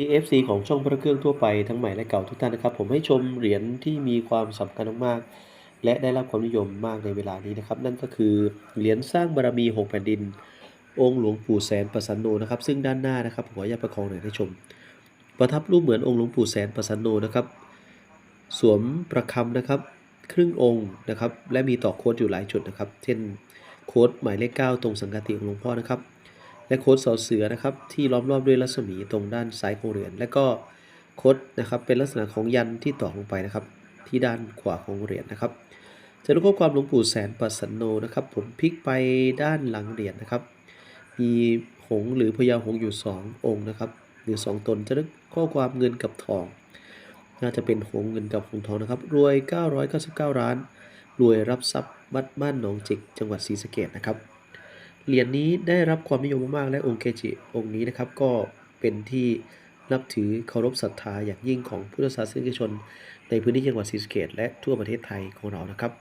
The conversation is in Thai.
EFC ของช่องพระเครื่องทั่วไปทั้งใหม่และเก่าทุกท่านนะครับ ผมให้ชมเหรียญที่มีความสำคัญมากๆและได้รับความนิยมมากในเวลานี้นะครับ นั่นก็คือเหรียญสร้างบารมีหกแผ่นดิน องค์หลวงปู่แสนประสันโนนะครับ ซึ่งด้านหน้านะครับผมขออนุญาตประคองหน่อยให้ชม ประทับรูปเหมือนองค์หลวงปู่แสนประสันโนนะครับ สวมประคำนะครับ ครึ่งองค์นะครับ และมีต่อโค้ดอยู่หลายจุดนะครับ เช่นโค้ดหมายเลข9ตรงสังกติของหลวงพ่อนะครับ และโค้ดสอเสือนะครับที่ล้อมรอบด้วยรัศมีตรงด้านซ้ายของเหรียญและก็โค้ดนะครับเป็นลักษณะของยันที่ต่อลงไปนะครับ ที่ด้านขวาของเหรียญนะครับจะรู้ข้อความหลวงปู่แสนปัสสันโนนะครับ ผมพลิกไปด้านหลังเหรียญนะครับ มีหงหรือพญาหงอยู่ 2 องค์นะครับ หรือ 2 ตนจะนึกข้อความเงินกับทอง น่าจะเป็นหงเงินกับหงทองนะครับ รวย 999ล้าน รวยรับทรัพย์วัดบ้านหนองจิก จังหวัดศรีสะเกษนะครับ เหรียญนี้ได้รับความนิยมมากๆและองค์เกจิองค์นี้นะครับก็เป็นที่นับถือเคารพศรัทธาอย่างยิ่งของพุทธศาสนิกชน ในพื้นที่จังหวัดศรีสะเกดและทั่วประเทศไทยของเรานะครับ